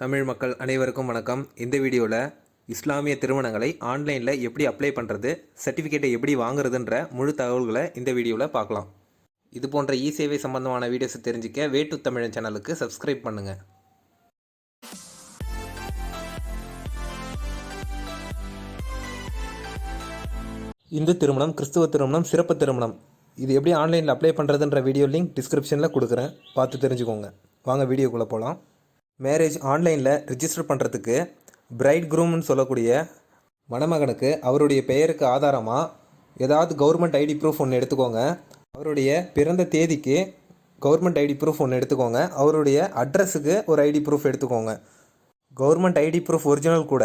தமிழ் மக்கள் அனைவருக்கும் வணக்கம். இந்த வீடியோவில் இஸ்லாமிய திருமணங்களை ஆன்லைனில் எப்படி அப்ளை பண்ணுறது சர்டிஃபிகேட்டை எப்படி வாங்குறதுன்ற முழு தகவல்களை இந்த வீடியோவில் பார்க்கலாம். இது போன்ற இ சேவை சம்பந்தமான வீடியோஸை தெரிஞ்சுக்க வேட்டு தமிழன் சேனலுக்கு சப்ஸ்கிரைப் பண்ணுங்கள் இந்து திருமணம் கிறிஸ்துவ திருமணம் சிறப்பு திருமணம் இது எப்படி ஆன்லைனில் அப்ளை பண்ணுறதுன்ற வீடியோ லிங்க் டிஸ்கிரிப்ஷனில் கொடுக்குறேன். பார்த்து தெரிஞ்சுக்கோங்க. வாங்க வீடியோக்குள்ளே போகலாம் மேரேஜ் ஆன்லைனில் ரிஜிஸ்டர் பண்ணுறதுக்கு பிரைட் குரூம்னு சொல்லக்கூடிய மணமகனுக்கு அவருடைய பெயருக்கு ஆதாரமாக ஏதாவது கவர்மெண்ட் ஐடி ப்ரூஃப் ஒன்று எடுத்துக்கோங்க. அவருடைய பிறந்த தேதிக்கு கவர்மெண்ட் ஐடி ப்ரூஃப் ஒன்று எடுத்துக்கோங்க. அவருடைய அட்ரஸுக்கு ஒரு ஐடி ப்ரூஃப் எடுத்துக்கோங்க. கவர்மெண்ட் ஐடி ப்ரூஃப் ஒரிஜினல் கூட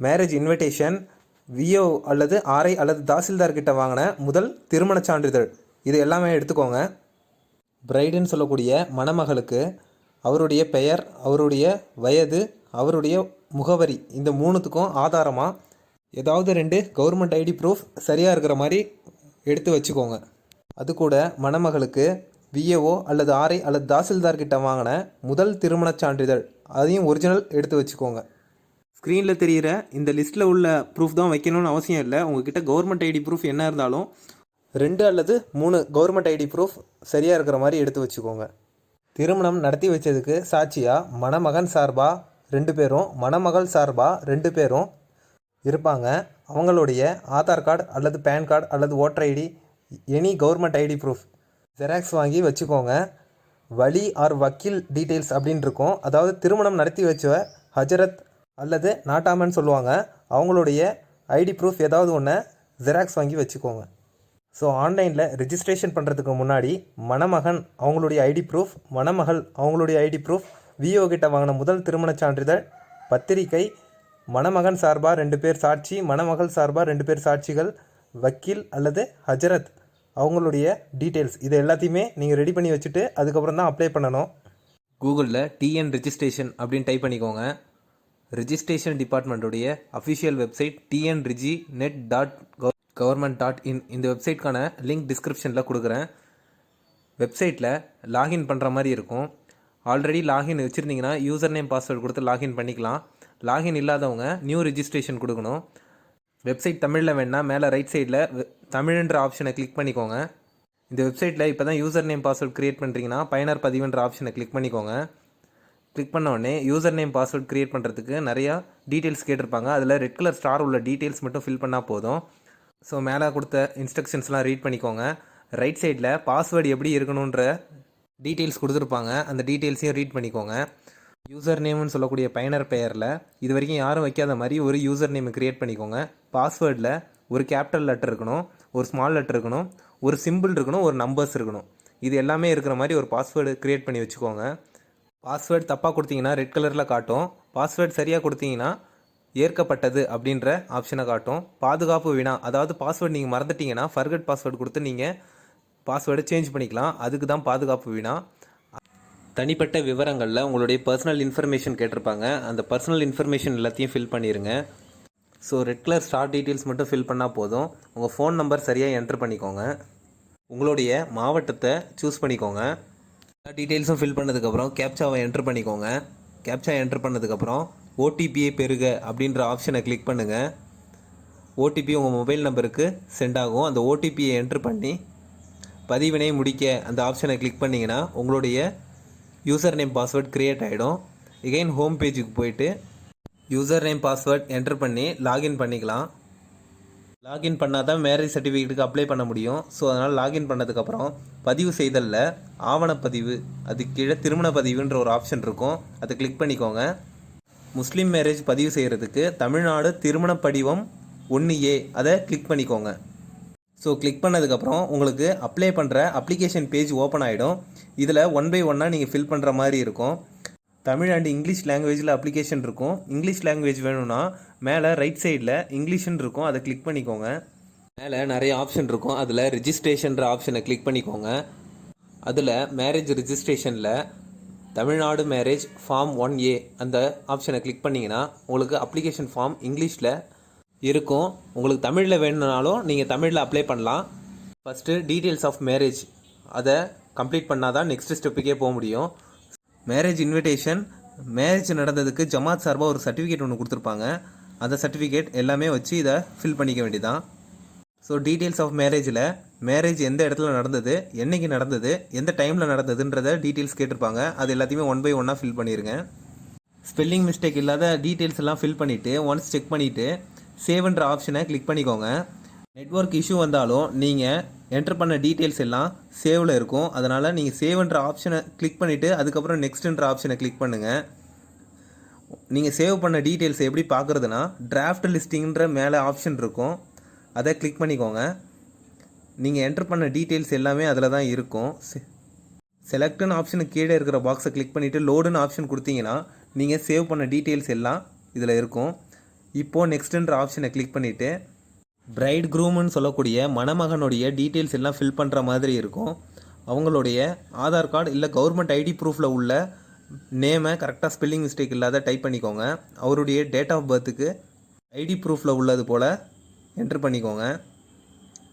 மேரேஜ் இன்விடேஷன் விஓ அல்லது ஆர்ஐ அல்லது தாசில்தார் கிட்ட வாங்கின முதல் திருமணச் சான்றிதழ். இது எல்லாமே எடுத்துக்கோங்க. பிரைடுன்னு சொல்லக்கூடிய மணமகளுக்கு அவருடைய பெயர் அவருடைய வயது அவருடைய முகவரி இந்த மூணுத்துக்கும் ஆதாரமாக ஏதாவது ரெண்டு கவர்மெண்ட் ஐடி ப்ரூஃப் சரியாக இருக்கிற மாதிரி எடுத்து வச்சுக்கோங்க. அது கூட மணமகளுக்கு விஏஓ அல்லது ஆர்ஐ அல்லது தாசில்தார்கிட்ட வாங்கின முதல் திருமணச் சான்றிதழ் அதையும் ஒரிஜினல் எடுத்து வச்சுக்கோங்க. ஸ்க்ரீனில் தெரிகிற இந்த லிஸ்ட்டில் உள்ள ப்ரூஃப் தான் வைக்கணும்னு அவசியம் இல்லை. உங்ககிட்ட கவர்மெண்ட் ஐடி ப்ரூஃப் என்ன இருந்தாலும் ரெண்டு அல்லது மூணு கவர்மெண்ட் ஐடி ப்ரூஃப் சரியாக இருக்கிற மாதிரி எடுத்து வச்சுக்கோங்க. திருமணம் நடத்தி வச்சதுக்கு சாட்சியாக மணமகன் சார்பாக ரெண்டு பேரும். மணமகள் சார்பாக ரெண்டு பேரும் இருப்பாங்க. அவங்களுடைய ஆதார் கார்டு அல்லது பேன் கார்டு அல்லது voter ID any government ID proof xerox வாங்கி வச்சுக்கோங்க. வழி ஆர் வக்கீல் டீட்டெயில்ஸ் அப்படின்னு இருக்கும். அதாவது திருமணம் நடத்தி வச்ச ஹஜரத் அல்லது நாட்டாமன்னு சொல்லுவாங்க. அவங்களுடைய ஐடி ப்ரூஃப் ஏதாவது ஒன்று ஜெராக்ஸ் வாங்கி வச்சுக்கோங்க. ஸோ ஆன்லைனில் ரிஜிஸ்ட்ரேஷன் பண்ணுறதுக்கு முன்னாடி மணமகன் அவங்களுடைய ஐடி ப்ரூஃப் மணமகள் அவங்களுடைய ஐடி ப்ரூஃப் விஓ கிட்ட வாங்கின முதல் திருமணச் சான்றிதழ் பத்திரிக்கை மணமகன் சார்பாக ரெண்டு பேர் சாட்சி மணமகள் சார்பாக ரெண்டு பேர் சாட்சிகள் வக்கீல் அல்லது ஹஜரத் அவங்களுடைய டீட்டெயில்ஸ் இது எல்லாத்தையுமே நீங்கள் ரெடி பண்ணி வச்சுட்டு அதுக்கப்புறம் தான் அப்ளை பண்ணணும். கூகுளில் டிஎன் ரிஜிஸ்ட்ரேஷன் அப்படின்னு டைப் பண்ணிக்கோங்க. Registration டிபார்ட்மெண்ட்டுடைய official website TN reginet dot government dot in இந்த வெப்சைட்கான லிங்க் டிஸ்கிரிப்ஷனில் கொடுக்குறேன். வெப்சைட்டில் லாகின் பண்ணுற மாதிரி இருக்கும். ஆல்ரெடி லாகின் வச்சுருந்தீங்கன்னா யூசர் நேம் பாஸ்வேர்டு கொடுத்து லாகின் பண்ணிக்கலாம். லாகின் இல்லாதவங்க நியூ ரிஜிஸ்ட்ரேஷன் கொடுக்கணும். வெப்சைட் தமிழில் வேணால் மேலே ரைட் சைடில் தமிழ்ன்ற ஆப்ஷனை கிளிக் பண்ணிக்கோங்க. இந்த வெப்சைட்டில் இப்போ தான் யூசர் நேம் பாஸ்வேர்ட் க்ரியேட் பண்ணுறீங்கன்னா பயனர் பதிவுன்ற ஆப்ஷனை கிளிக் பண்ணிக்கோங்க. கிளிக் பண்ண உடனே யூசர் நேம் பாஸ்வேர்ட் க்ரியேட் பண்ணுறதுக்கு நிறையா டீட்டெயில்ஸ் கேட்டிருப்பாங்க. அதில் ரெட் கலர் ஸ்டார் உள்ள டீட்டெயில்ஸ் மட்டும் ஃபில் பண்ணால் போதும். ஸோ மேலே கொடுத்த இன்ஸ்ட்ரக்ஷன்ஸ்லாம் ரீட் பண்ணிக்கோங்க. ரைட் சைடில் பாஸ்வேர்டு எப்படி இருக்கணுன்ற டீட்டெயில்ஸ் கொடுத்துருப்பாங்க. அந்த டீட்டெயில்ஸையும் ரீட் பண்ணிக்கோங்க. யூசர் நேம்னு சொல்லக்கூடிய பயனர் பெயரில் இது வரைக்கும் யாரும் வைக்காத மாதிரி ஒரு யூசர் நேம் க்ரியேட் பண்ணிக்கோங்க பாஸ்வேர்டில் ஒரு கேபிட்டல் லெட்டர் இருக்கணும் ஒரு ஸ்மால் லெட்டர் இருக்கணும் ஒரு சிம்பிள் இருக்கணும் ஒரு நம்பர்ஸ் இருக்கணும். இது எல்லாமே இருக்கிற மாதிரி ஒரு பாஸ்வேர்டு க்ரியேட் பண்ணி வச்சுக்கோங்க. பாஸ்வேர்டு தப்பாக கொடுத்தீங்கன்னா ரெட் கலரில் காட்டும். பாஸ்வேர்டு சரியாக கொடுத்தீங்கன்னா ஏற்கப்பட்டது அப்படின்ற ஆப்ஷனை காட்டும். பாதுகாப்பு வினா அதாவது பாஸ்வேர்டு நீங்கள் மறந்துட்டீங்கன்னா ஃபர்கட் பாஸ்வேர்டு கொடுத்து நீங்கள் பாஸ்வேர்டை சேஞ்ச் பண்ணிக்கலாம். அதுக்கு தான் பாதுகாப்பு வினா. தனிப்பட்ட விவரங்களில் உங்களுடைய பர்சனல் இன்ஃபர்மேஷன் கேட்டிருப்பாங்க. அந்த பர்சனல் இன்ஃபர்மேஷன் எல்லாத்தையும் ஃபில் பண்ணிடுங்க so red colour star details மட்டும் ஃபில் பண்ணால் போதும். உங்கள் ஃபோன் நம்பர் சரியாக என்ட்ரு பண்ணிக்கோங்க. உங்களுடைய மாவட்டத்தை சூஸ் பண்ணிக்கோங்க. எல்லா டீட்டெயில்ஸும் ஃபில் பண்ணதுக்கப்புறம் கேப்சாவை என்ட்ரு பண்ணிக்கோங்க. கேப்சா என்ட்ரு பண்ணதுக்கப்புறம் ஓடிபியை பெறுக அப்படின்ற ஆப்ஷனை கிளிக் பண்ணுங்கள் ஓடிபி உங்கள் மொபைல் நம்பருக்கு சென்ட் ஆகும். அந்த ஓடிபியை என்ட்ரு பண்ணி பதிவினை முடிக்க அந்த ஆப்ஷனை கிளிக் பண்ணிங்கன்னா உங்களுடைய யூசர் நேம் பாஸ்வேர்ட் க்ரியேட் ஆகிடும் எகைன் ஹோம் பேஜுக்கு போயிட்டு யூசர் நேம் பாஸ்வேர்ட் என்ட்ரு பண்ணி லாகின் பண்ணிக்கலாம். லாகின் பண்ணால் தான் மேரேஜ் சர்டிஃபிகேட்டுக்கு அப்ளை பண்ண முடியும். ஸோ அதனால் லாகின் பண்ணதுக்கப்புறம் பதிவு செய்தலில் ஆவணப்பதிவு அது கீழே திருமண பதிவுன்ற ஒரு ஆப்ஷன் இருக்கும். அதை கிளிக் பண்ணிக்கோங்க. முஸ்லீம் மேரேஜ் பதிவு செய்கிறதுக்கு தமிழ்நாடு திருமண படிவம் ஒன்று ஏ. அதை கிளிக் பண்ணிக்கோங்க. ஸோ கிளிக் பண்ணதுக்கப்புறம் உங்களுக்கு அப்ளை பண்ணுற அப்ளிகேஷன் பேஜ் ஓப்பன் ஆகிடும் இதில் ஒன் பை ஒன்னாக நீங்கள் ஃபில் பண்ணுற மாதிரி இருக்கும். தமிழ் அண்ட் இங்கிலீஷ் லாங்குவேஜில் அப்ளிகேஷன் இருக்கும். இங்கிலீஷ் லாங்குவேஜ் வேணும்னா மேலே ரைட் சைடில் இங்கிலீஷ்னு இருக்கும். அதை கிளிக் பண்ணிக்கோங்க. மேலே நிறைய ஆப்ஷன் இருக்கும். அதில் ரிஜிஸ்ட்ரேஷன்ற ஆப்ஷனை கிளிக் பண்ணிக்கோங்க. அதில் marriage ரிஜிஸ்ட்ரேஷனில் Tamil Nadu marriage form one A அந்த ஆப்ஷனை கிளிக் பண்ணிங்கன்னா உங்களுக்கு அப்ளிகேஷன் ஃபார்ம் இங்கிலீஷில் இருக்கும். உங்களுக்கு தமிழில் வேணும்னாலும் நீங்கள் தமிழில் அப்ளை பண்ணலாம். ஃபஸ்ட்டு டீட்டெயில்ஸ் ஆஃப் மேரேஜ் அதை கம்ப்ளீட் பண்ணால் தான் நெக்ஸ்ட் ஸ்டெப்புக்கே போக முடியும். மேரேஜ் இன்விடேஷன் மேரேஜ் நடந்ததுக்கு ஜமாத் சார்பாக ஒரு சர்டிஃபிகேட் ஒன்று கொடுத்துருப்பாங்க. அந்த சர்டிஃபிகேட் எல்லாமே வச்சு இதை ஃபில் பண்ணிக்க வேண்டியதான் ஸோ டீட்டெயில்ஸ் ஆஃப் மேரேஜில் மேரேஜ் எந்த இடத்துல நடந்தது என்றைக்கு நடந்தது எந்த டைமில் நடந்ததுன்றத டீட்டெயில்ஸ் கேட்டிருப்பாங்க. அது எல்லாத்தையுமே ஒன் பை ஒன்னாக ஃபில் பண்ணிடுங்க ஸ்பெல்லிங் மிஸ்டேக் இல்லாத டீட்டெயில்ஸ் எல்லாம் ஃபில் பண்ணிவிட்டு ஒன்ஸ் செக் பண்ணிவிட்டு சேவ்ன்ற ஆப்ஷனை கிளிக் பண்ணிக்கோங்க. நெட்ஒர்க் இஷ்யூ வந்தாலும் நீங்கள் என்டர் பண்ண டீட்டெயில்ஸ் எல்லாம் சேவில் இருக்கும். அதனால் நீங்கள் சேவ்ன்ற ஆப்ஷனை கிளிக் பண்ணிவிட்டு அதுக்கப்புறம் நெக்ஸ்ட்ன்ற ஆப்ஷனை கிளிக் பண்ணுங்கள் நீங்கள் சேவ் பண்ண டீட்டெயில்ஸ் எப்படி பார்க்குறதுனா டிராஃப்ட் லிஸ்டிங்கிற மேலே ஆப்ஷன் இருக்கும். அதை கிளிக் பண்ணிக்கோங்க. நீங்கள் என்டர் பண்ண டீட்டெயில்ஸ் எல்லாமே அதில் தான் இருக்கும். செலக்ட்னு ஆப்ஷனுக்கு கீழே இருக்கிற பாக்ஸை கிளிக் பண்ணிவிட்டு லோடுன்னு ஆப்ஷன் கொடுத்தீங்கன்னா நீங்கள் சேவ் பண்ண டீட்டெயில்ஸ் எல்லாம் இதில் இருக்கும். இப்போது நெக்ஸ்ட்டுன்ற ஆப்ஷனை கிளிக் பண்ணிவிட்டு பிரைட் க்ரூம்னு சொல்லக்கூடிய மணமகனுடைய டீட்டெயில்ஸ் எல்லாம் ஃபில் பண்ணுற மாதிரி இருக்கும். அவங்களுடைய ஆதார் கார்டு இல்லை கவர்மெண்ட் ஐடி ப்ரூஃபில் உள்ள நேமை கரெக்டாக ஸ்பெல்லிங் மிஸ்டேக் இல்லாத டைப் பண்ணிக்கோங்க. அவருடைய டேட் ஆஃப் பர்த்துக்கு ஐடி ப்ரூஃபில் உள்ளது போல் என்ட்ரு பண்ணிக்கோங்க.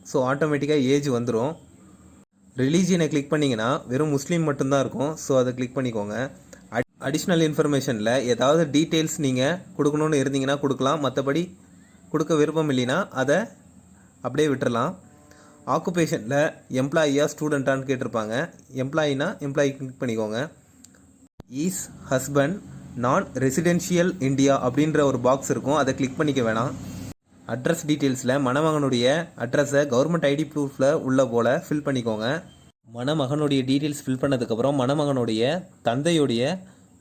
ஸோ ஆட்டோமேட்டிக்காக ஏஜ் வந்துடும் ரிலீஜியனை கிளிக் பண்ணிங்கன்னா வெறும் முஸ்லீம் மட்டும்தான் இருக்கும். ஸோ அதை கிளிக் பண்ணிக்கோங்க. அடிஷ்னல் இன்ஃபர்மேஷனில் ஏதாவது டீட்டெயில்ஸ் நீங்கள் கொடுக்கணுன்னு இருந்தீங்கன்னா கொடுக்கலாம். மற்றபடி கொடுக்க விருப்பம் இல்லைன்னா அதை அப்படியே விட்டுறலாம். ஆக்குபேஷனில் எம்ப்ளாயியா ஸ்டூடெண்ட்டான்னு கேட்டிருப்பாங்க. எம்ப்ளாயினா எம்ப்ளாயி கிளிக் பண்ணிக்கோங்க. Is husband non residential India அப்படின்ற ஒரு பாக்ஸ் இருக்கும். அதை கிளிக் பண்ணிக்க வேணாம். அட்ரஸ் டீட்டெயில்ஸில் மணமகனுடைய அட்ரஸை கவர்மெண்ட் ஐடி ப்ரூஃபில் உள்ள போல் ஃபில் பண்ணிக்கோங்க. மணமகனுடைய டீட்டெயில்ஸ் ஃபில் பண்ணதுக்கப்புறம் மணமகனுடைய தந்தையுடைய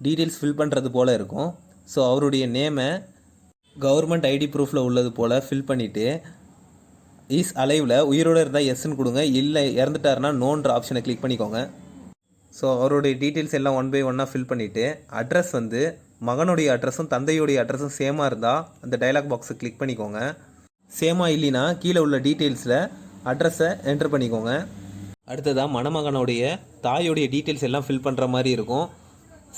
டீட்டெயில்ஸ் ஃபில் பண்ணுறது போல் இருக்கும். ஸோ அவருடைய நேமை கவர்மெண்ட் ஐடி ப்ரூஃபில் உள்ளது போல் ஃபில் பண்ணிவிட்டு இஸ் அலைவில் உயிரோடு இருந்தால் எஸ்ன்னு கொடுங்க. இல்லை இறந்துட்டாருன்னா நோன்ற ஆப்ஷனை கிளிக் பண்ணிக்கோங்க. ஸோ அவருடைய டீட்டெயில்ஸ் எல்லாம் ஒன் பை ஒன்னாக ஃபில் பண்ணிவிட்டு அட்ரஸ் வந்து மகனுடைய அட்ரஸும் தந்தையுடைய அட்ரஸும் சேமாக இருந்தால் அந்த டைலாக் பாக்ஸை கிளிக் பண்ணிக்கோங்க. சேமாக இல்லைன்னா கீழே உள்ள டீட்டெயில்ஸில் அட்ரஸை என்டர் பண்ணிக்கோங்க. அடுத்ததாக மணமகனுடைய தாயோடைய டீட்டெயில்ஸ் எல்லாம் ஃபில் பண்ணுற மாதிரி இருக்கும்.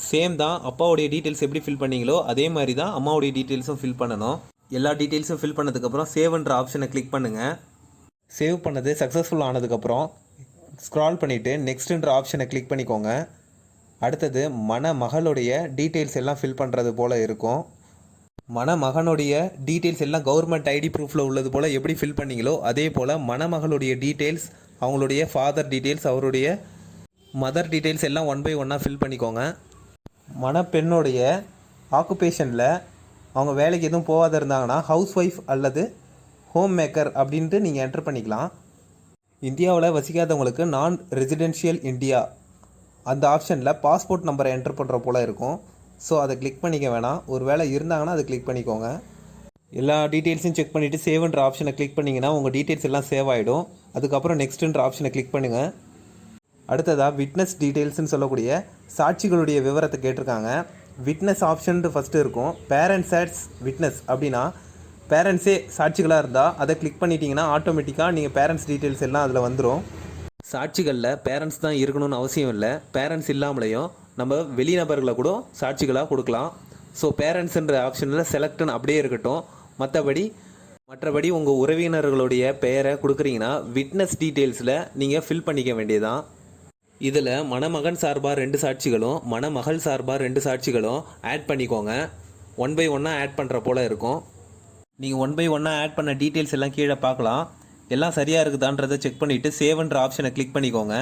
சேம் தான் அப்பாவுடைய டீட்டெயில்ஸ் எப்படி ஃபில் பண்ணீங்களோ அதே மாதிரி தான் அம்மாவுடைய டீட்டெயில்ஸும் ஃபில் பண்ணணும். எல்லா டீட்டெயில்ஸும் ஃபில் பண்ணதுக்கப்புறம் சேவ்ன்ற ஆப்ஷனை கிளிக் பண்ணுங்கள் சேவ் பண்ணது சக்ஸஸ்ஃபுல் ஆனதுக்கப்புறம் ஸ்க்ரால் பண்ணிவிட்டு நெக்ஸ்ட்டுன்ற ஆப்ஷனை கிளிக் பண்ணிக்கோங்க. அடுத்தது மணமகளுடைய டீட்டெயில்ஸ் எல்லாம் ஃபில் பண்ணுறது போல் இருக்கும். மணமகனுடைய டீட்டெயில்ஸ் எல்லாம் கவர்மெண்ட் ஐடி ப்ரூஃபில் உள்ளது போல் எப்படி ஃபில் பண்ணீங்களோ அதே போல் மணமகளுடைய டீட்டெயில்ஸ் அவங்களுடைய ஃபாதர் டீட்டெயில்ஸ் அவருடைய மதர் டீட்டெயில்ஸ் எல்லாம் ஒன் பை ஒன்னாக ஃபில் பண்ணிக்கோங்க. மணப்பெண்ணுடைய ஆக்குபேஷனில் அவங்க வேலைக்கு எதுவும் போகாத இருந்தாங்கன்னா ஹவுஸ் ஒய்ஃப் அல்லது ஹோம் மேக்கர் அப்படின்ட்டு நீங்கள் என்டர் பண்ணிக்கலாம். இந்தியாவில் வசிக்காதவங்களுக்கு நான் ரெசிடென்ஷியல் இந்தியா அந்த ஆப்ஷனில் பாஸ்போர்ட் நம்பரை என்டர் பண்ணுற போல் இருக்கும். ஸோ அதை கிளிக் பண்ணிக்க வேணாம். ஒரு வேளை இருந்தாங்கன்னா அதை கிளிக் பண்ணிக்கோங்க. எல்லா டீட்டெயில்ஸையும் செக் பண்ணிவிட்டு சேவ்ன்ற ஆப்ஷனை கிளிக் பண்ணிங்கன்னா உங்கள் டீட்டெயில்ஸ் எல்லாம் சேவ் ஆகிடும் அதுக்கப்புறம் நெக்ஸ்ட்டுன்ற ஆப்ஷனை கிளிக் பண்ணுங்கள் அடுத்ததாக விட்னஸ் டீட்டெயில்ஸ்னு சொல்லக்கூடிய சாட்சிகளுடைய விவரத்தை கேட்டிருக்காங்க. விட்னஸ் ஆப்ஷன் ஃபஸ்ட்டு இருக்கும். பேரண்ட்ஸ் ஆட்ஸ் விட்னஸ் அப்படின்னா பேரண்ட்ஸே சாட்சிகளாக இருந்தால் அதை கிளிக் பண்ணிட்டீங்கன்னா ஆட்டோமேட்டிக்காக நீங்கள் பேரண்ட்ஸ் டீட்டெயில்ஸ் எல்லாம் அதில் வந்துடும் சாட்சிகளில் பேரண்ட்ஸ் தான் இருக்கணும்னு அவசியம் இல்லை. பேரண்ட்ஸ் இல்லாமலேயும் நம்ம வெளிநபர்களை கூட சாட்சிகளாக கொடுக்கலாம். ஸோ பேரண்ட்ஸுன்ற ஆப்ஷனில் செலக்டன் அப்படியே இருக்கட்டும். மற்றபடி மற்றபடி உங்கள் உறவினர்களுடைய பெயரை கொடுக்குறீங்கன்னா விட்னஸ் டீட்டெயில்ஸில் நீங்கள் ஃபில் பண்ணிக்க வேண்டியதான் இதில் மணமகன் சார்பாக ரெண்டு சாட்சிகளும் மணமகள் சார்பாக ரெண்டு சாட்சிகளும் ஆட் பண்ணிக்கோங்க. ஒன் பை ஒன்னாக ஆட் பண்ணுற போல் இருக்கும். நீங்கள் ஒன் பை ஒன்னாக ஆட் பண்ண டீட்டெயில்ஸ் எல்லாம் கீழே பார்க்கலாம். எல்லாம் சரியாக இருக்குதான்றதை செக் பண்ணிவிட்டு சேவ்ன்ற ஆப்ஷனை கிளிக் பண்ணிக்கோங்க.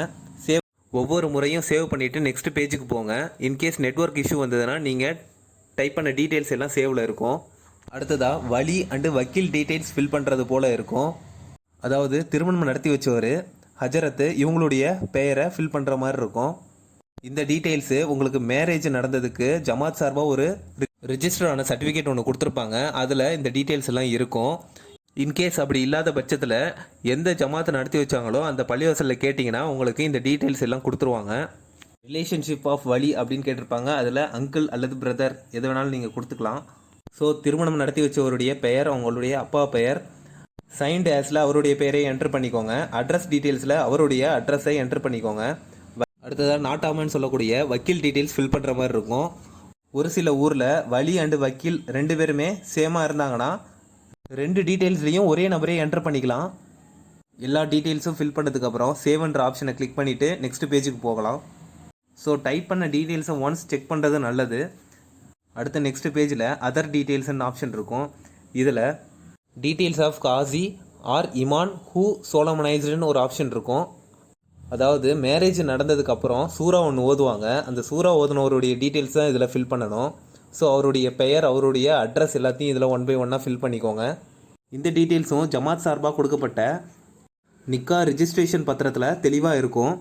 சேவ் ஒவ்வொரு முறையும் சேவ் பண்ணிவிட்டு நெக்ஸ்ட் பேஜுக்கு போங்க. இன்கேஸ் நெட்வொர்க் இஷ்யூ வந்ததுன்னா நீங்கள் டைப் பண்ண டீட்டெயில்ஸ் எல்லாம் சேவில் இருக்கும். அடுத்ததாக வழி அண்டு வக்கீல் டீட்டெயில்ஸ் ஃபில் பண்ணுறது போல் இருக்கும். அதாவது திருமணம் நடத்தி வச்சவர் ஹஜரத்து இவங்களுடைய பெயரை ஃபில் பண்ணுற மாதிரி இருக்கும். இந்த டீட்டெயில்ஸு உங்களுக்கு மேரேஜ் நடந்ததுக்கு ஜமாத் சார்பாக ஒரு ரிஜிஸ்டர் ஆன சர்டிஃபிகேட் ஒன்று கொடுத்துருப்பாங்க. அதில் இந்த டீட்டெயில்ஸ் எல்லாம் இருக்கும். இன்கேஸ் அப்படி இல்லாத பட்சத்தில் எந்த ஜமாத்தை நடத்தி வச்சாங்களோ அந்த பள்ளிவாசலில் கேட்டிங்கன்னா உங்களுக்கு இந்த டீட்டெயில்ஸ் எல்லாம் கொடுத்துருவாங்க. ரிலேஷன்ஷிப் ஆஃப் வழி அப்படின்னு கேட்டிருப்பாங்க. அதில் அங்கிள் அல்லது பிரதர் எது வேணாலும் நீங்கள் கொடுத்துக்கலாம். ஸோ திருமணம் நடத்தி வச்சவருடைய பெயர் அவங்களுடைய அப்பா பெயர் சைன்ட் ஆஸில் அவருடைய பெயரை என்டர் பண்ணிக்கோங்க. அட்ரஸ் டீட்டெயில்ஸில் அவருடைய அட்ரஸை என்டர் பண்ணிக்கோங்க. வ- அடுத்ததாக நாட்டாமன்னு சொல்லக்கூடிய வக்கீல் டீட்டெயில்ஸ் ஃபில் பண்ணுற மாதிரி இருக்கும். ஒரு சில ஊரில் வழி அண்டு வக்கீல் ரெண்டு பேருமே சேமாக இருந்தாங்கன்னா ரெண்டு டீட்டெயில்ஸ்லையும் ஒரே நபரே என்டர் பண்ணிக்கலாம். எல்லா டீட்டெயில்ஸும் ஃபில் பண்ணதுக்கப்புறம் சேவ்ன்ற ஆப்ஷனை கிளிக் பண்ணிவிட்டு நெக்ஸ்ட் பேஜுக்கு போகலாம். ஸோ டைப் பண்ண டீட்டெயில்ஸை ஒன்ஸ் செக் பண்ணுறது நல்லது. அடுத்த நெக்ஸ்ட் பேஜில் அதர் டீட்டெயில்ஸ்னு ஆப்ஷன் இருக்கும். இதில் details of Qazi or imam who சோலமனைஸ்டுன்னு ஒரு ஆப்ஷன் இருக்கும். அதாவது மேரேஜ் நடந்ததுக்கப்புறம் சூறா ஒன்று ஓதுவாங்க. அந்த சூறா ஓதுனவருடைய டீட்டெயில்ஸ் தான் இதில் ஃபில் பண்ணணும். ஸோ அவருடைய பெயர் அவருடைய அட்ரஸ் எல்லாத்தையும் இதில் ஒன் பை ஒன்னாக ஃபில் பண்ணிக்கோங்க. இந்த டீட்டெயில்ஸும் ஜமாத் சார்பாக கொடுக்கப்பட்ட நிக்கா ரிஜிஸ்ட்ரேஷன் பத்திரத்தில் தெளிவாக இருக்கும்.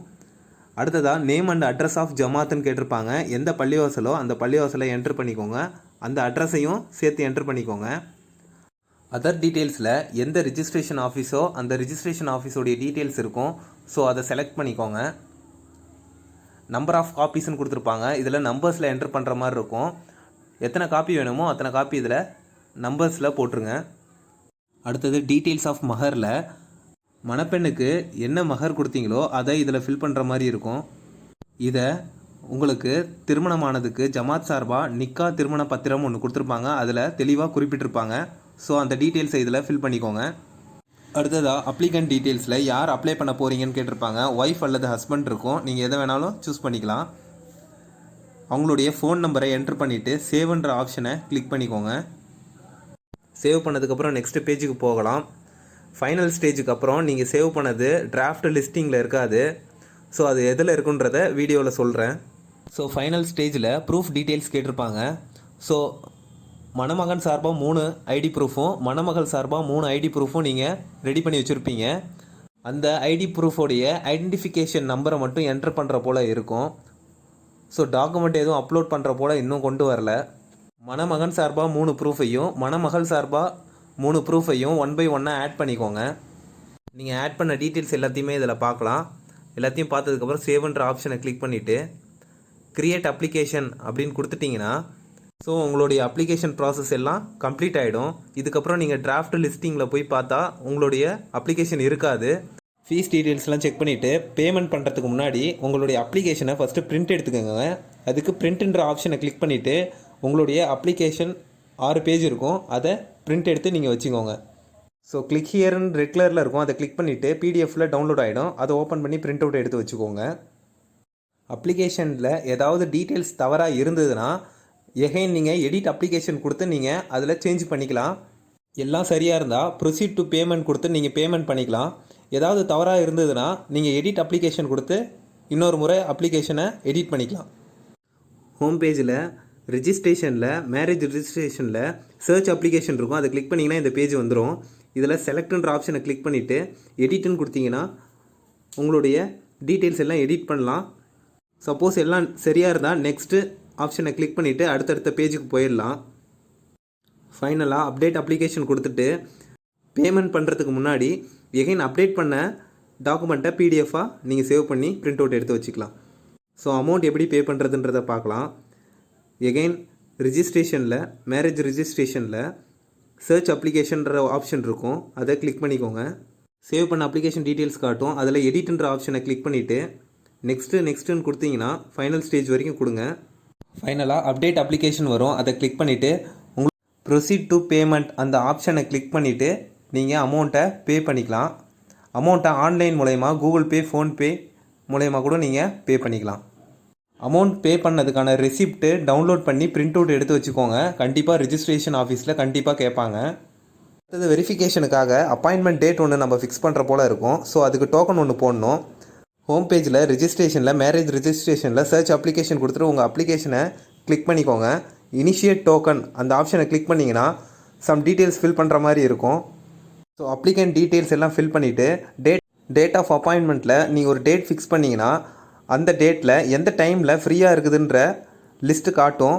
அடுத்ததாக நேம் அண்ட் அட்ரஸ் ஆஃப் ஜமாத்துன்னு கேட்டிருப்பாங்க. எந்த பள்ளிவாசலோ அந்த பள்ளிவாசலை என்ட்ரு பண்ணிக்கோங்க. அந்த அட்ரஸையும் சேர்த்து என்ட்ரு பண்ணிக்கோங்க. அதர் டீட்டெயில்ஸில் எந்த ரிஜிஸ்ட்ரேஷன் ஆஃபீஸோ அந்த ரிஜிஸ்ட்ரேஷன் ஆஃபீஸோடைய டீட்டெயில்ஸ் இருக்கும். ஸோ அதை செலக்ட் பண்ணிக்கோங்க. நம்பர் ஆஃப் காப்பீஸ்னு கொடுத்துருப்பாங்க. இதில் நம்பர்ஸில் என்ட்ரு பண்ணுற மாதிரி இருக்கும். எத்தனை காப்பி வேணுமோ அத்தனை காப்பி இதில் நம்பர்ஸில் போட்டுருங்க. அடுத்தது டீட்டெயில்ஸ் ஆஃப் மஹரில் மணப்பெண்ணுக்கு என்ன மகர் கொடுத்தீங்களோ அதை இதில் ஃபில் பண்ணுற மாதிரி இருக்கும். இதை உங்களுக்கு திருமணமானதுக்கு ஜமாத் சார்பாக நிக்கா திருமண பத்திரம் ஒன்று கொடுத்துருப்பாங்க. அதில் தெளிவாக குறிப்பிட்டிருப்பாங்க. ஸோ அந்த டீட்டெயில்ஸை இதில் ஃபில் பண்ணிக்கோங்க. அடுத்ததாக அப்ளிகண்ட் டீட்டெயில்ஸில் யார் அப்ளை பண்ண போகிறீங்கன்னு கேட்டிருப்பாங்க. ஒய்ஃப் அல்லது ஹஸ்பண்ட் இருக்கும். நீங்கள் எதை வேணாலும் சூஸ் பண்ணிக்கலாம். அவங்களுடைய ஃபோன் நம்பரை என்ட்ரு பண்ணிவிட்டு சேவ்ன்ற ஆப்ஷனை கிளிக் பண்ணிக்கோங்க. சேவ் பண்ணதுக்கப்புறம் நெக்ஸ்ட் பேஜுக்கு போகலாம். ஃபைனல் ஸ்டேஜுக்கு அப்புறம் நீங்கள் சேவ் பண்ணது டிராஃப்ட் லிஸ்டிங்கில் இருக்காது. ஸோ அது எதில் இருக்குன்றத வீடியோவில் சொல்கிறேன் ஸோ ஃபைனல் ஸ்டேஜில் ப்ரூஃப் டீட்டெயில்ஸ் கேட்டிருப்பாங்க. ஸோ மணமகன் சார்பாக மூணு ஐடி ப்ரூஃபும் மணமகள் சார்பாக மூணு ஐடி ப்ரூஃபும் நீங்கள் ரெடி பண்ணி வச்சுருப்பீங்க. அந்த ஐடி ப்ரூஃபோடைய ஐடென்டிஃபிகேஷன் நம்பரை மட்டும் என்ட்ரு பண்ணுற போல் இருக்கும். ஸோ டாக்குமெண்ட் எதுவும் அப்லோட் பண்ணுற போல் இன்னும் கொண்டு வரல. மணமகன் சார்பாக மூணு ப்ரூஃபையும் மணமகள் சார்பாக மூணு ப்ரூஃபையும் ஒன் பை ஒன்னாக ஆட் பண்ணிக்கோங்க. நீங்கள் ஆட் பண்ண டீட்டெயில்ஸ் எல்லாத்தையுமே இதில் பார்க்கலாம். எல்லாத்தையும் பார்த்ததுக்கப்புறம் சேவ்ன்ற ஆப்ஷனை கிளிக் பண்ணிவிட்டு க்ரியேட் அப்ளிகேஷன் அப்படின்னு கொடுத்துட்டிங்கன்னா ஸோ உங்களுடைய அப்ளிகேஷன் ப்ராசஸ் எல்லாம் கம்ப்ளீட் ஆகிடும் இதுக்கப்புறம் நீங்கள் டிராஃப்ட் லிஸ்டிங்கில் போய் பார்த்தா உங்களுடைய அப்ளிகேஷன் இருக்காது. ஃபீஸ் டீட்டெயில்ஸ்லாம் செக் பண்ணிவிட்டு பேமெண்ட் பண்ணுறதுக்கு முன்னாடி உங்களுடைய அப்ளிகேஷனை ஃபஸ்ட்டு பிரிண்ட் எடுத்துக்கோங்க. அதுக்கு பிரிண்ட்ன்ற ஆப்ஷனை கிளிக் பண்ணிவிட்டு உங்களுடைய அப்ளிகேஷன் ஆறு பேஜ் இருக்கும். அதை பிரிண்ட் எடுத்து நீங்கள் வச்சுக்கோங்க. ஸோ கிளிக் ஹியர்னு ரெட் கலரில் இருக்கும். அதை கிளிக் பண்ணிவிட்டு பிடிஎஃப்பில் டவுன்லோட் ஆகிடும் அதை ஓப்பன் பண்ணி பிரிண்ட் அவுட் எடுத்து வச்சுக்கோங்க. அப்ளிகேஷனில் ஏதாவது டீட்டெயில்ஸ் தவறாக இருந்ததுன்னா எகைன் நீங்கள் எடிட் அப்ளிகேஷன் கொடுத்து நீங்கள் அதில் சேஞ்ச் பண்ணிக்கலாம். எல்லாம் சரியாக இருந்தால் ப்ரொசீட் டு பேமெண்ட் கொடுத்து நீங்கள் பேமெண்ட் பண்ணிக்கலாம். ஏதாவது தவறாக இருந்ததுன்னா நீங்கள் எடிட் அப்ளிகேஷன் கொடுத்து இன்னொரு முறை அப்ளிகேஷனை எடிட் பண்ணிக்கலாம். ஹோம் பேஜில் ரிஜிஸ்ட்ரேஷனில் மேரேஜ் ரிஜிஸ்ட்ரேஷனில் சர்ச் அப்ளிகேஷன் இருக்கும். அதை கிளிக் பண்ணிங்கன்னா இந்த பேஜ் வந்துடும் இதில் செலக்ட்ன்ற ஆப்ஷனை கிளிக் பண்ணிவிட்டு எடிட்டுன்னு கொடுத்தீங்கன்னா உங்களுடைய டீட்டெயில்ஸ் எல்லாம் எடிட் பண்ணலாம். சப்போஸ் எல்லாம் சரியாக இருந்தால் நெக்ஸ்ட்டு ஆப்ஷனை கிளிக் பண்ணிவிட்டு அடுத்தடுத்த பேஜுக்கு போயிடலாம். ஃபைனலாக அப்டேட் அப்ளிகேஷன் கொடுத்துட்டு பேமெண்ட் பண்ணுறதுக்கு முன்னாடி எகைன் அப்டேட் பண்ண டாக்குமெண்ட்டை பிடிஎஃபாக நீங்கள் சேவ் பண்ணி பிரிண்ட் அவுட் எடுத்து வச்சுக்கலாம். ஸோ அமௌண்ட் எப்படி பே பண்ணுறதுன்றதை பார்க்கலாம். எகைன் ரிஜிஸ்ட்ரேஷனில் மேரேஜ் ரிஜிஸ்ட்ரேஷனில் சர்ச் அப்ளிகேஷன்ற ஆப்ஷன் இருக்கும். அதை கிளிக் பண்ணிக்கோங்க. சேவ் பண்ண அப்ளிகேஷன் டீட்டெயில்ஸ் காட்டும். அதில் எடிட்ன்ற ஆப்ஷனை கிளிக் பண்ணிவிட்டு நெக்ஸ்ட்டு நெக்ஸ்ட்டுன்னு கொடுத்தீங்கன்னா ஃபைனல் ஸ்டேஜ் வரைக்கும் கொடுங்க. ஃபைனலாக அப்டேட் அப்ளிகேஷன் வரும். அதை கிளிக் பண்ணிவிட்டு உங்களுக்கு ப்ரொசீட் டு பேமெண்ட் அந்த ஆப்ஷனை கிளிக் பண்ணிவிட்டு நீங்கள் அமௌண்ட்டை பே பண்ணிக்கலாம். அமௌண்ட்டை ஆன்லைன் மூலயமா கூகுள் பே ஃபோன்பே மூலயமா கூட நீங்கள் பே பண்ணிக்கலாம். அமௌண்ட் பே பண்ணதுக்கான ரெசிப்ட்டு டவுன்லோட் பண்ணி பிரிண்ட் அவுட் எடுத்து வச்சுக்கோங்க. கண்டிப்பாக ரிஜிஸ்ட்ரேஷன் ஆஃபீஸில் கண்டிப்பாக கேட்பாங்க. அடுத்தது வெரிஃபிகேஷனுக்காக அப்பாயின்மெண்ட் டேட் ஒன்று நம்ம ஃபிக்ஸ் பண்ணுற போல் இருக்கும். ஸோ அதுக்கு டோக்கன் ஒன்று போடணும். ஹோம் பேஜில் ரிஜிஸ்ட்ரேஷனில் மேரேஜ் ரிஜிஸ்ட்ரேஷனில் சர்ச் அப்ளிகேஷன் கொடுத்துட்டு உங்கள் அப்ளிகேஷனை கிளிக் பண்ணிக்கோங்க. இனிஷியேட் டோக்கன் அந்த ஆப்ஷனை கிளிக் பண்ணிங்கன்னா சம் டீட்டெயில்ஸ் ஃபில் பண்ணுற மாதிரி இருக்கும். ஸோ அப்ளிகன்ட் டீட்டெயில்ஸ் எல்லாம் ஃபில் பண்ணிவிட்டு டேட் டேட் ஆஃப் அப்பாயின்மெண்ட்டில் நீங்கள் ஒரு டேட் ஃபிக்ஸ் பண்ணிங்கன்னா அந்த டேட்டில் எந்த டைமில் ஃப்ரீயாக இருக்குதுன்ற லிஸ்ட்டு காட்டும்.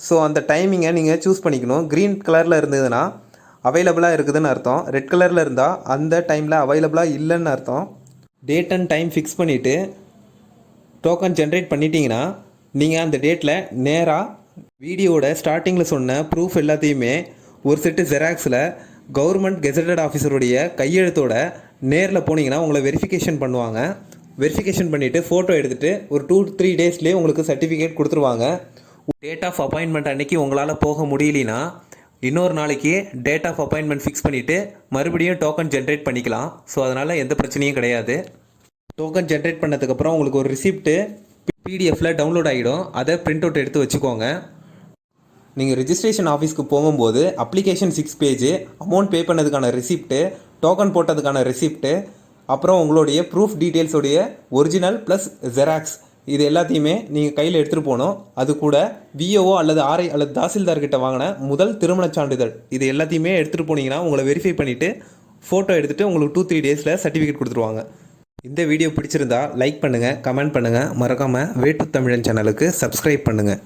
ஸோ அந்த டைமிங்கை நீங்கள் சூஸ் பண்ணிக்கணும். க்ரீன் கலரில் இருந்ததுன்னா அவைலபிளாக இருக்குதுன்னு அர்த்தம். ரெட் கலரில் இருந்தால் அந்த டைமில் அவைலபிளாக இல்லைன்னு அர்த்தம். டேட் அண்ட் டைம் ஃபிக்ஸ் பண்ணிவிட்டு டோக்கன் ஜென்ரேட் பண்ணிட்டீங்கன்னா நீங்கள் அந்த டேட்டில் நேராக வீடியோவோட ஸ்டார்டிங்கில் சொன்ன ப்ரூஃப் எல்லாத்தையுமே ஒரு செட்டு ஜெராக்ஸில் கவர்மெண்ட் கெசட்டட் ஆஃபீஸருடைய கையெழுத்தோட நேரில் போனீங்கன்னா உங்களை வெரிஃபிகேஷன் பண்ணுவாங்க. வெரிஃபிகேஷன் பண்ணிவிட்டு ஃபோட்டோ எடுத்துகிட்டு ஒரு டூ த்ரீ டேஸ்லேயே உங்களுக்கு சர்டிஃபிகேட் கொடுத்துருவாங்க. டேட் ஆஃப் அப்பாயின்மெண்ட் அன்னைக்கு உங்களால் போக முடியலனா இன்னொரு நாளைக்கு டேட் ஆஃப் அப்பாயின்மெண்ட் ஃபிக்ஸ் பண்ணிவிட்டு மறுபடியும் டோக்கன் ஜென்ரேட் பண்ணிக்கலாம். ஸோ அதனால் எந்த பிரச்சனையும் கிடையாது. டோக்கன் ஜென்ரேட் பண்ணதுக்கப்புறம் உங்களுக்கு ஒரு ரிசிப்ட்டு பிடிஎஃப்பில் டவுன்லோட் ஆகிடும் அதை பிரிண்ட் அவுட் எடுத்து வச்சுக்கோங்க. நீங்கள் ரிஜிஸ்ட்ரேஷன் ஆஃபீஸ்க்கு போகும்போது application six page amount pay பண்ணதுக்கான receipt token போட்டதுக்கான ரெசிப்ட்டு அப்புறம் உங்களுடைய ப்ரூஃப் டீட்டெயில்ஸோடைய ஒரிஜினல் ப்ளஸ் ஜெராக்ஸ் இது எல்லாத்தையுமே நீங்கள் கையில் எடுத்துகிட்டு போகணும். அது கூட விஓஓ அல்லது ஆர்ஐ அல்லது தாசில்தார்கிட்ட வாங்கின முதல் திருமணச் சான்றிதழ். இது எல்லாத்தையுமே எடுத்துகிட்டு போனீங்கன்னா உங்களை வெரிஃபை பண்ணிவிட்டு ஃபோட்டோ எடுத்துகிட்டு உங்களுக்கு டூ த்ரீ டேஸில் சர்டிஃபிகேட் கொடுத்துருவாங்க. இந்த வீடியோ பிடிச்சிருந்தா லைக் பண்ணுங்கள் கமெண்ட் பண்ணுங்கள் மறக்காமல் வேட்டு தமிழன் சேனலுக்கு சப்ஸ்கிரைப் பண்ணுங்கள்